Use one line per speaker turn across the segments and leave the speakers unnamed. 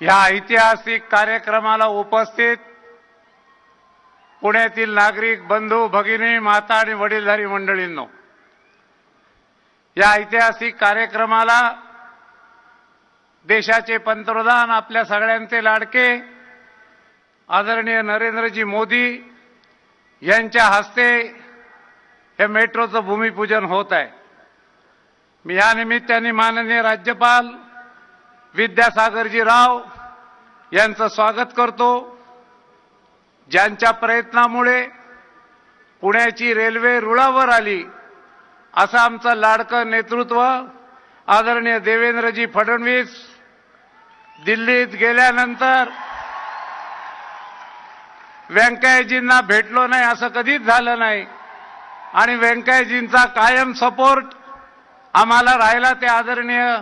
या ऐतिहासिक कार्यक्रमाला उपस्थित पुण्यातील नागरिक बंधू भगिनी माता आणि वडीलधारी मंडळींनो या ऐतिहासिक कार्यक्रमाला देशाचे पंतप्रधान आपल्या सगळ्यांचे लाडके आदरणीय नरेंद्रजी मोदी यांच्या हस्ते हे मेट्रोचं भूमिपूजन होत आहे. मी या निमित्ताने माननीय राज्यपाल विद्यासागरजी राव यांचं स्वागत करतो. ज्यांच्या प्रयत्नामुळे पुण्याची रेल्वे रुळावर आली असं आमचं लाडकं नेतृत्व आदरणीय देवेंद्रजी फडणवीस दिल्लीत गेल्यानंतर व्यंकय्याजींना भेटलो नाही असं कधीच झालं नाही. आणि व्यंकय्याजींचा कायम सपोर्ट आम्हाला राहिला ते आदरणीय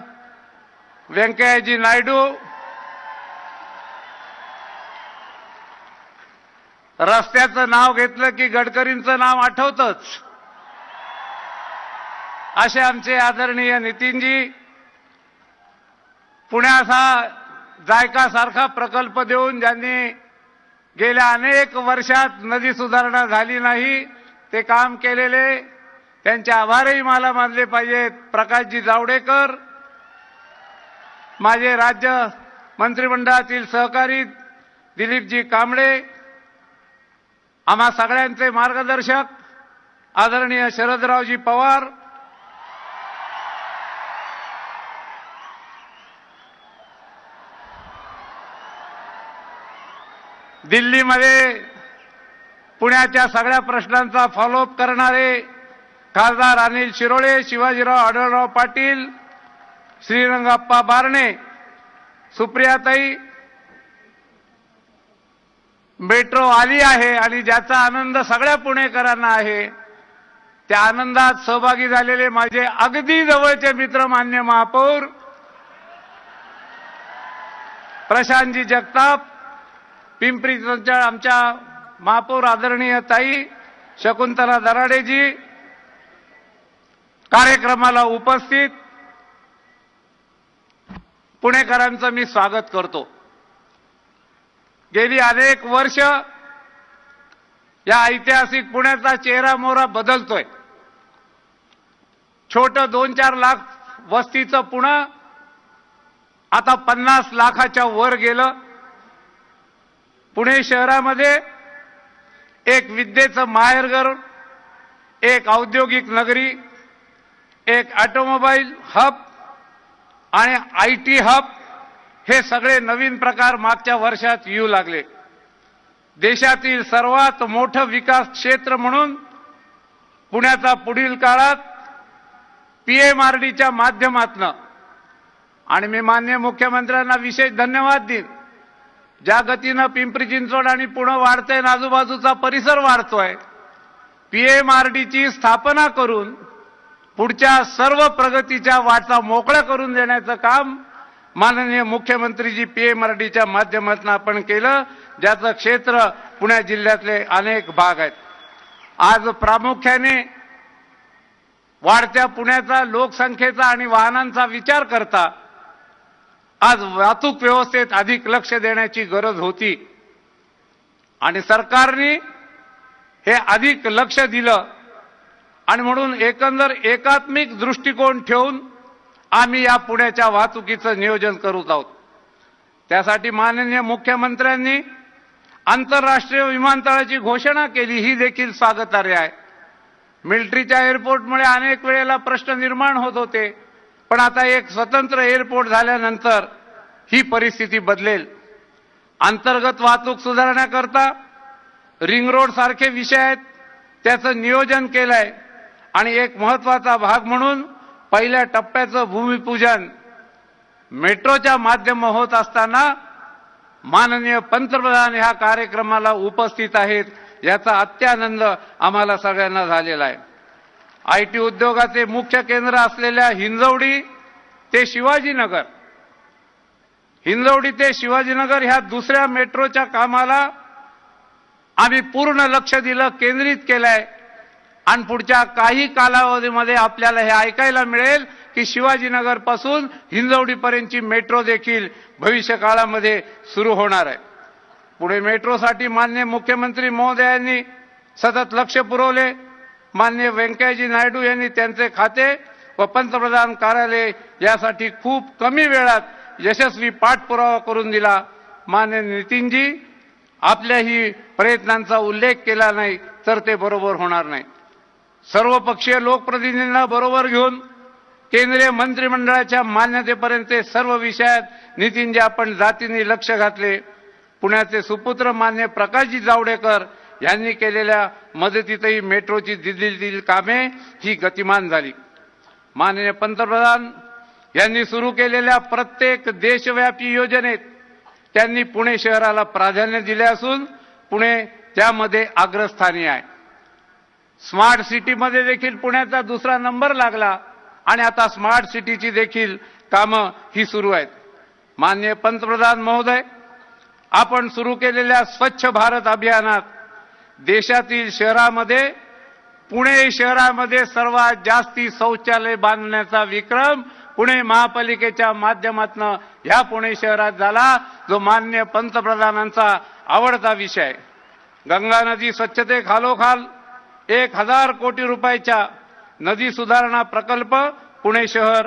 व्यंकय्याजी नायडू रस्त्याचं नाव घेतलं की गडकरींचं नाव आठवतच. असे आमचे आदरणीय नितीनजी पुण्याचा जायकासारखा प्रकल्प देऊन ज्यांनी गेल्या अनेक वर्षात नदी सुधारणा झाली नाही ते काम केलेले त्यांचे आभारही मला मानले पाहिजेत. प्रकाशजी जावडेकर माझे राज्य मंत्रिमंडळातील सहकारी दिलीपजी कांबळे आम्हा सगळ्यांचे मार्गदर्शक आदरणीय शरदरावजी पवार दिल्लीमध्ये पुण्याच्या सगळ्या प्रश्नांचा फॉलोअप करणारे खासदार अनिल शिरोळे शिवाजीराव आढळराव पाटील श्रीरंगाप्पा बारणे सुप्रियाताई मेट्रो आली आहे आणि ज्याचा आनंद सगळ्या पुणेकरांना आहे त्या आनंदात सहभागी झालेले माझे अगदी जवळचे मित्र मान्य महापौर प्रशांतजी जगताप पिंपरी आमच्या महापौर आदरणीय ताई शकुंतला दराडेजी कार्यक्रमाला उपस्थित पुणेकरांचं मी स्वागत करतो. गेली अनेक वर्ष या ऐतिहासिक पुण्याचा चेहरा मोहरा बदलतोय. छोट दोन चार लाख वस्तीचं पुणे आता पन्नास लाखाच्या वर गेलं. पुणे शहरामध्ये एक विद्येचं माहेरघर एक औद्योगिक नगरी एक ऑटोमोबाईल हब आणि आय टी हब हे सगळे नवीन प्रकार मागच्या वर्षात येऊ लागले. देशातील सर्वात मोठं विकास क्षेत्र म्हणून पुण्याचा पुढील काळात पीएमआरडीच्या माध्यमातनं आणि मी मान्य मुख्यमंत्र्यांना विशेष धन्यवाद देईन. ज्या गतीनं पिंपरी चिंचवड आणि पुणे वाढतंय आणि आजूबाजूचा परिसर वाढतोय पीएमआरडीची स्थापना करून पुढच्या सर्व प्रगतीच्या वाटा मोकळ्या करून देण्याचं काम माननीय मुख्यमंत्रीजी पी ए मराठीच्या माध्यमातून आपण केलं ज्याचं क्षेत्र पुणे जिल्ह्यातले अनेक भाग आहेत. आज प्रामुख्याने वाढत्या पुण्याचा लोकसंख्येचा आणि वाहनांचा विचार करता आज वाहतूक व्यवस्थेत अधिक लक्ष देण्याची गरज होती. आणि सरकारने हे अधिक लक्ष दिलं आणि म्हणून एकंदर एकात्मिक दृष्टिकोन ठेवून आम्ही या पुण्याच्या वाहतुकीचं नियोजन करत आहोत. त्यासाठी माननीय मुख्यमंत्र्यांनी आंतरराष्ट्रीय विमानतळाची घोषणा केली ही देखील स्वागतार्ह आहे. मिलिटरीच्या एअरपोर्टमुळे अनेक वेळेला प्रश्न निर्माण होत होते पण आता एक स्वतंत्र एअरपोर्ट झाल्यानंतर ही परिस्थिती बदलेल. अंतर्गत वाहतूक सुधारण्याकरता रिंग रोड सारखे विषय आहेत त्याचं नियोजन केलं आहे आणि एक महत्त्वाचा भाग म्हणून पहिल्या टप्प्याचं भूमिपूजन मेट्रोच्या माध्यम होत असताना माननीय पंतप्रधान ह्या कार्यक्रमाला उपस्थित आहेत याचा अत्यानंद आम्हाला सगळ्यांना झालेला आहे. आय टी उद्योगाचे मुख्य केंद्र असलेल्या हिंजवडी ते शिवाजीनगर. हिंजवडी ते शिवाजीनगर ह्या दुसऱ्या मेट्रोच्या कामाला आम्ही पूर्ण लक्ष दिलं केंद्रित केलंय. आणि पुढच्या काही कालावधीमध्ये आपल्याला हे ऐकायला मिळेल की शिवाजीनगरपासून हिंजवडीपर्यंतची मेट्रो देखील भविष्य काळामध्ये सुरू होणार आहे. पुढे मेट्रोसाठी मान्य मुख्यमंत्री महोदयांनी सतत लक्ष पुरवले. मान्य व्यंकय्याजी नायडू यांनी त्यांचे खाते व पंतप्रधान कार्यालय यासाठी खूप कमी वेळात यशस्वी पाठपुरावा करून दिला. मान्य नितीनजी आपल्याही प्रयत्नांचा उल्लेख केला नाही तर ते बरोबर होणार नाही. सर्वपक्षीय लोकप्रतिनिधींना बरोबर घेऊन केंद्रीय मंत्रिमंडळाच्या मान्यतेपर्यंत ते सर्व विषयात नितीनजी आपण जातीने लक्ष घातले. पुण्याचे सुपुत्र मान्य प्रकाशजी जावडेकर यांनी केलेल्या मदतीतही मेट्रोची दिल्लीतील कामे ही गतिमान झाली. माननीय पंतप्रधान यांनी सुरू केलेल्या प्रत्येक देशव्यापी योजनेत त्यांनी पुणे शहराला प्राधान्य दिले असून पुणे त्यामध्ये अग्रस्थानी आहे. स्मार्ट सिटीमध्ये देखील पुण्याचा दुसरा नंबर लागला आणि आता स्मार्ट सिटीची देखील कामं ही सुरू आहेत. माननीय पंतप्रधान महोदय आपण सुरू केलेल्या स्वच्छ भारत अभियानात देशातील शहरामध्ये पुणे शहरामध्ये सर्वात जास्ती शौचालय बांधण्याचा विक्रम पुणे महापालिकेच्या माध्यमातून ह्या पुणे शहरात झाला जो मान्य पंतप्रधानांचा आवडता विषय गंगा नदी स्वच्छते खालोखाल एक हजार कोटी रुपयाच्या नदी सुधारणा प्रकल्प पुणे शहर